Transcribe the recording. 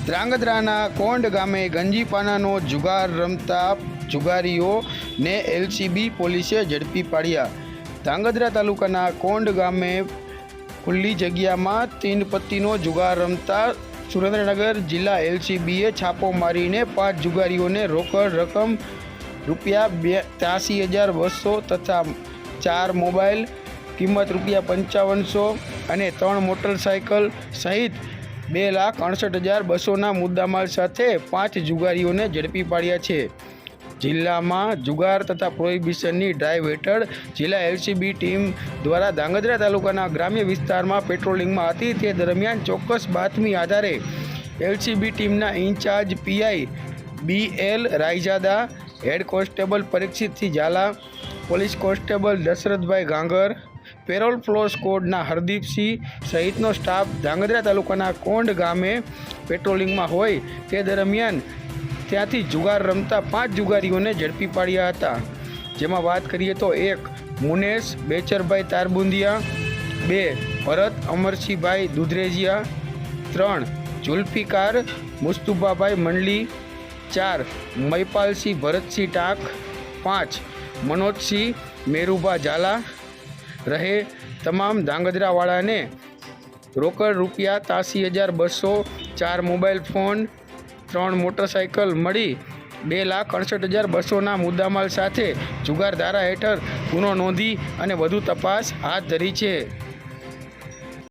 ધ્રાંગધ્રાના કોંડ ગામે ગંજીપાનાનો જુગાર રમતા જુગારીઓને એલસીબી પોલીસે ઝડપી પાડ્યા. ધ્રાંગધ્રા તાલુકાના કોંડ ગામે ખુલ્લી જગ્યામાં તીનપત્તીનો જુગાર રમતા સુરેન્દ્રનગર જિલ્લા એલસીબીએ છાપો મારીને પાંચ જુગારીઓને રોકડ રકમ રૂપિયા બે ત્યાસી હજાર બસો તથા ચાર મોબાઈલ કિંમત રૂપિયા પંચાવનસો અને ત્રણ મોટરસાયકલ સહિત બે લાખ અડસઠ હજાર બસોના મુદ્દામાલ સાથે પાંચ જુગારીઓને ઝડપી પાડ્યા છે. જિલ્લામાં જુગાર તથા પ્રોહિબિશનની ડ્રાઈવ હેઠળ જિલ્લા એલસીબી ટીમ દ્વારા ધાંગધ્રા તાલુકાના ગ્રામ્ય વિસ્તારમાં પેટ્રોલિંગમાં હતી. તે દરમિયાન ચોક્કસ બાતમી આધારે એલસીબી ટીમના incharge PI B L Rayjada, head constable Parikshitsinh Zala, police constable Dashrathbhai Gangar parole furlough સ્કોડના Hardipsinh સહિતનો સ્ટાફ ધાંગધ્રા તાલુકાના કોંડ ગામે પેટ્રોલિંગમાં હોય તે દરમિયાન ત્યાંથી જુગાર રમતા પાંચ જુગારીઓને ઝડપી પાડ્યા હતા. જેમાં વાત કરીએ તો એક, મુનેશ, બેચરભાઈ તારબુંદિયા, બે, ભરત અમરસિંહભાઈ દુધરેજિયા, ત્રણ જુલ્ફિકાર મુસ્તુભાભાઈ મંડલી, ચાર મૈપાલસિંહ ભરતસિંહ ટાંક, પાંચ, મનોજસિંહ મેરુભા ઝાલા રહે તમામ ધાંગધ્રાવાળાને રોકડ રૂપિયા ત્યાસી હજાર બસો ચાર મોબાઈલ ફોન, ત્રણ મોટરસાયકલ મળી બે લાખ અડસઠ હજાર બસોના મુદ્દામાલ સાથે જુગાર ધારા હેઠળ ગુનો નોંધી અને વધુ તપાસ હાથ ધરી છે.